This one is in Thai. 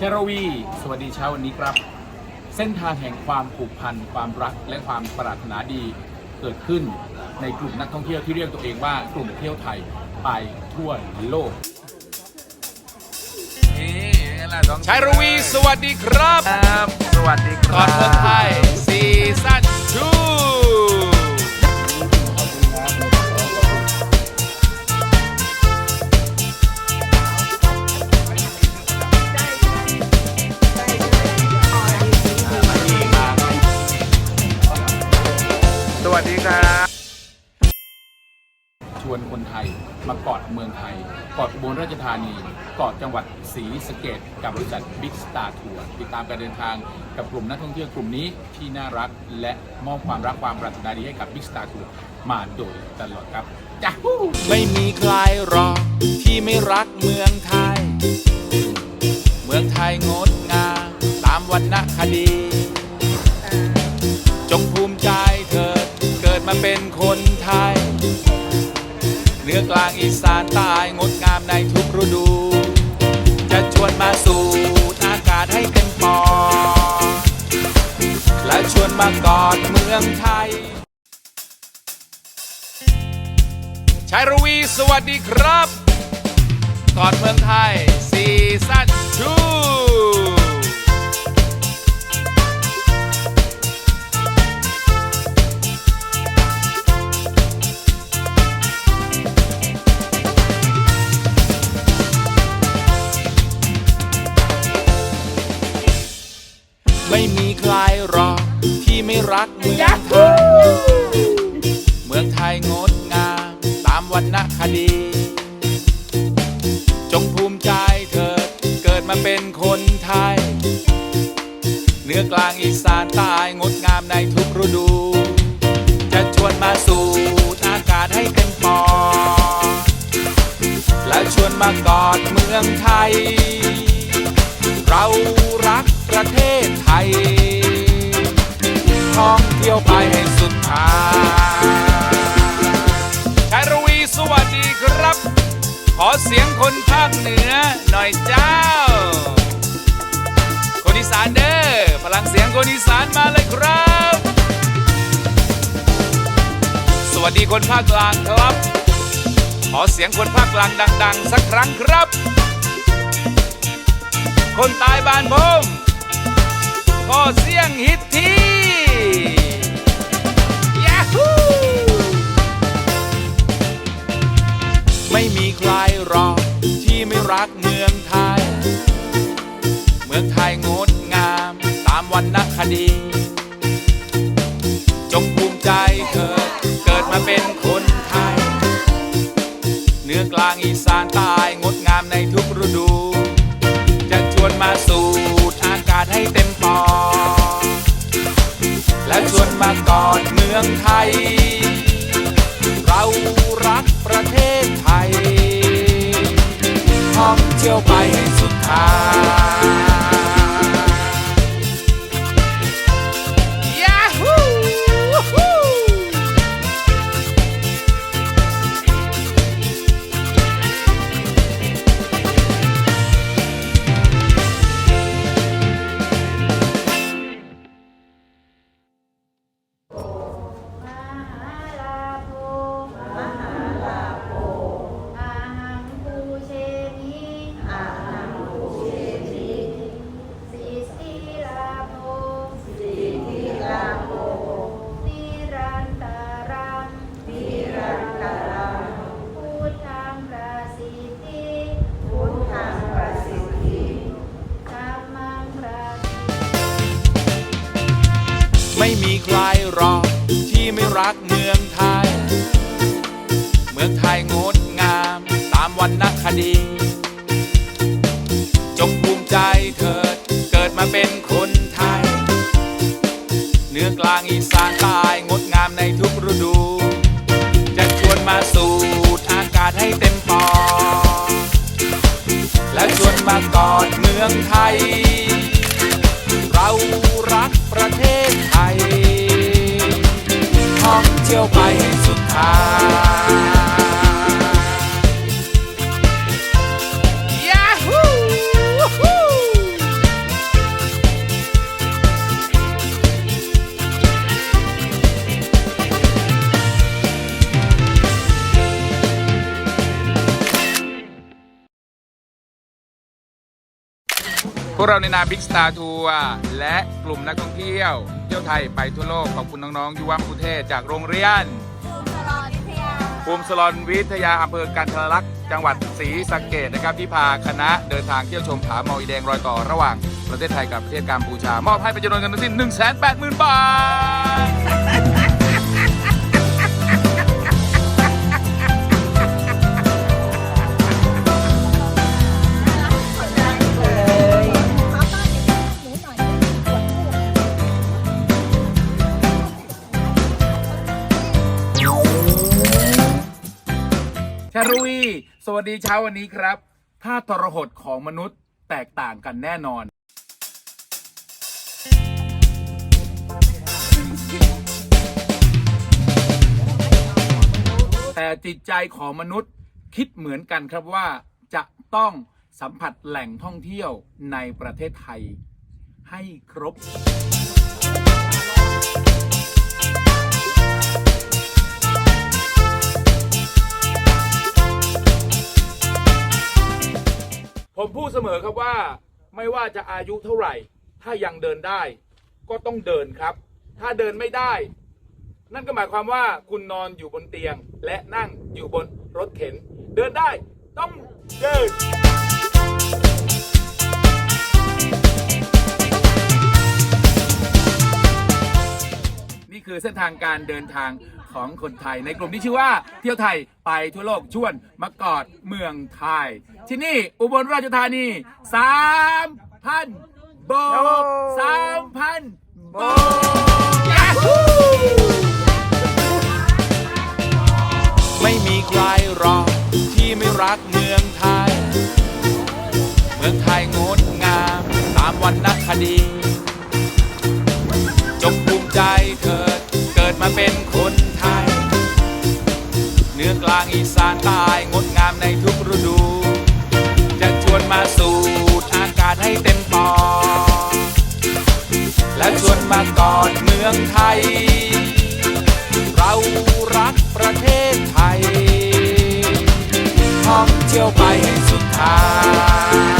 ชรวี สวัสดีเช้าวันนี้ครับ เส้นทางแห่งความผูกพัน ความรักและความปรารถนาดีเกิดขึ้นในกลุ่มนักท่องเที่ยวที่เรียกตัวเองว่ากลุ่มเที่ยวไทยไปทั่วโลกชายรวีสวัสดีครับครับสวัสดีคก่รัอบนเมืองไทยซีซั่น วนคนไทยมาเกาะเมืองไทยเกาะอุบลราชธานีเกาะจังหวัดศรีสะเกดกับบริษัท Big Star Tour ติดตามการเดินทางกับกลุ่มนักท่องเที่ยวกลุ่มนี้ที่น่ารักและมอบความรักความปรารถนาดีให้กับ Big Star Tour มาโดยตลอดครับจ้าไม่มีใครหรอกที่ไม่รักเมืองไทย เมืองไทยงดงามตามวรรณคดี จงภูมิใจเถิดเกิดมาเป็นคนไทย นือกลางอีสานใต้งดงามในทุกฤดู จะชวนมาสูดอากาศให้เต็มปอดและชวนมากอดเมืองไทยชายรวีสวัสดีครับ กอดเมืองไทยซีซั่นทู ไม่มีใครหรอกที่ไม่รักเมืองไทยเมืองไทยงดงามตามวรรณคดี จงภูมิใจเถิดเกิดมาเป็นคนไทย เหนือกลางอีสานใต้งดงามในทุกฤดู จะชวนมาสูดอากาศให้เต็มปอดและชวนมากอดเมืองไทย เรารัก ประเทศไทย ท่องเที่ยวไปให้สุดทางชายรวีสวัสดีครับ ขอเสียงคนภาคเหนือหน่อยเจ้า คนอีสานเด้อพลังเสียงคนอีสานมาเลยครับ สวัสดีคนภาคกลางครับ ขอเสียงคนภาคกลางดัง ๆ สักครั้งครับ คนตายบ้านผม ฮิตที่ยาฮูไม่มีใครหรอกที่ไม่รักเมืองไทย เมืองไทยงดงามตามวรรณคดี ไม่มีใครหรอกที่ไม่รักเมืองไทย เมืองไทยงดงามตามวรรณคดี จงภูมิใจเถิดเกิดมาเป็นคนไทย เนื้อกลางอีสานใต้งดงามในทุกฤดู จะชวนมาสูดอากาศให้เต็มปอดและชวนมากอดเมืองไทย ประเทศไทยท่องเที่ยวไปให้สุดทาง วกเราในนาม Big Star Tour และกลุ่มนักท่องเที่ยว เที่ยวไทยไปทั่วโลก ขอบคุณน้องๆยุวมุเทศจากโรงเรียนภูมิสลอนวิทยาอำเภอกันทรลักษณ์จังหวัดศรีสะเกดนะครับ ที่พาคณะเดินทางเที่ยวชมผาเมาอีแดงรอยต่อระหว่างประเทศไทยกับประเทศกัมพูชามอบให้เป็นจำนวนเงินทั้งสิ้น1 8 0 0 0 0 บาท ชารุย สวัสดีเช้าวันนี้ครับ ถ้าทรหดของมนุษย์แตกต่างกันแน่นอน แต่จิตใจของมนุษย์คิดเหมือนกันครับว่าจะต้องสัมผัสแหล่งท่องเที่ยวในประเทศไทยให้ครบ ผมพูดเสมอครับว่าไม่ว่าจะอายุเท่าไหร่ ถ้ายังเดินได้ ก็ต้องเดินครับ ถ้าเดินไม่ได้ นั่นก็หมายความว่าคุณนอนอยู่บนเตียงและนั่งอยู่บนรถเข็น เดินได้ต้องเดิน คือเส้นทางการเดินทางของคนไทย ในกลุ่มที่ชื่อว่าเที่ยวไทยไปทั่วโลกชวนมากอดเมืองไทย ที่นี่อุบลราชธานีสามพันโบกสามพันโบกยาฮูไม่มีใครหรอกที่ไม่รักเมืองไทย เมืองไทยงดงามตามวรรณคดี จงภูมิใจเถิด เป็นคนไทย เนือกลางอีสานใต้งดงามในทุกฤดู จะชวนมาสูดอากาศให้เต็มปอดและชวนมากอดเมืองไทย เรารักประเทศไทย ท่องเที่ยวไปให้สุดทาง